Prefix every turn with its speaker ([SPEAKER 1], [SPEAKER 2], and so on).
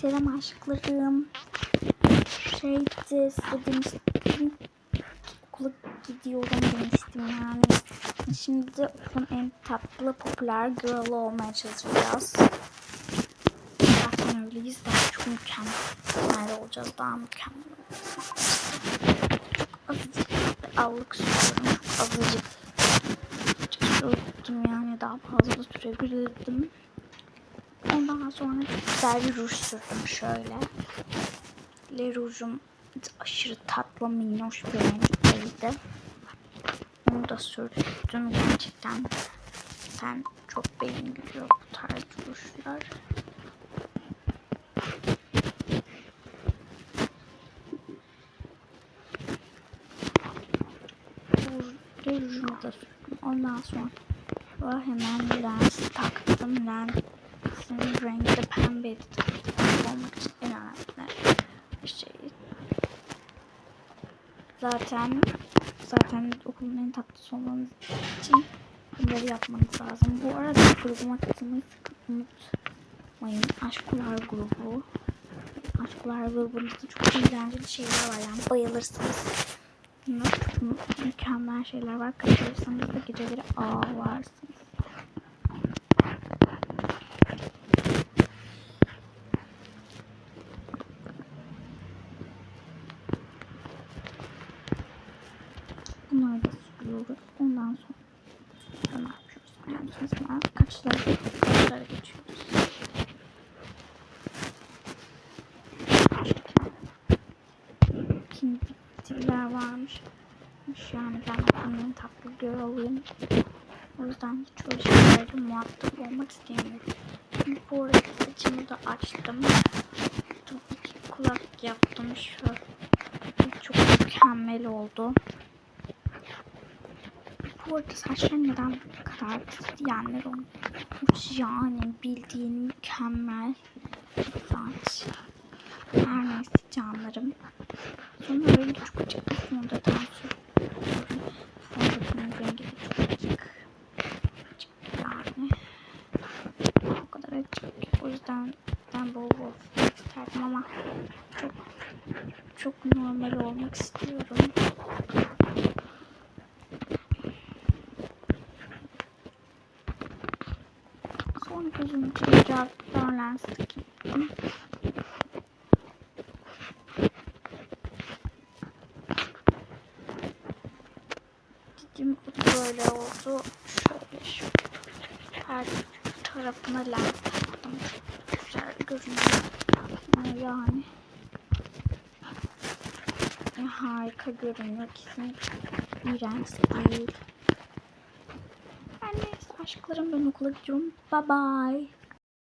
[SPEAKER 1] Selam aşklarım. Şeydi demiştim. Okula gidiyorum demiştim yani. Şimdi okulun en tatlı popüler girl olmaya çalışacağız. Zaten öyleyiz de çok mükemmel olacağız. Daha mükemmel olacağız. Azıcık bir allık sürüyorum. Çok azıcık. Sürdüm yani daha fazla da sürebilirdim. Ondan sonra güzel bir ruj sürdüm şöyle. Le rujum aşırı tatlı minnoş bir renkteydi. Onu da sürdüm gerçekten. Sen çok beğeniliyor bu tarz rujlar. Rujumu da sürdüm. Ondan sonra hemen lens taktım. Lensin rengi de pembeydi. Olmak için en önemli şey. Zaten zaten okulun en tatlısı olmanız için bunları yapmanız lazım. Bu arada grubuma katılmayı unutmayın. Aşklar grubu. Aşklar grubunda da çok eğlenceli şeyler var yani bayılırsınız. Mükemmel şeyler var. Katılırsanız da geceleri ağlarsınız. Bunları sürüyoruz. Ondan sonra ne yapıyoruz biliyor musunuz? Hemen kaçlara, geçiyoruz. Şimdi bitkiler varmış. Yani ben en tatlı girl'ıyım. O yüzden hiç öyle şeylerle muhatap olmak istemiyorum. Şimdi bu arada saçımı da açtım. Çok iki kulak yaptım. Şöyle çok mükemmel oldu. Bu arada saçlarım neden bu kadar diyenler olmuş. Yani bildiğin mükemmel bir saç. Her neyse canlarım. Sonra rengi çok açık. Fondöten sürüyorum. Fondötenin rengi de çok açık. Açık yani. O kadar açık. O yüzden ben bol bol isterdim ama çok çok normal olmak istiyorum. Gözüm için biraz lens takayım. Dedim böyle oldu. Şöyle şu her tarafına lens taktım. Güzel görünüyor. Yani harika görünüyor. Kesinlikle iğrenç değil. Aşklarım ben okula gidiyorum. Bye bye.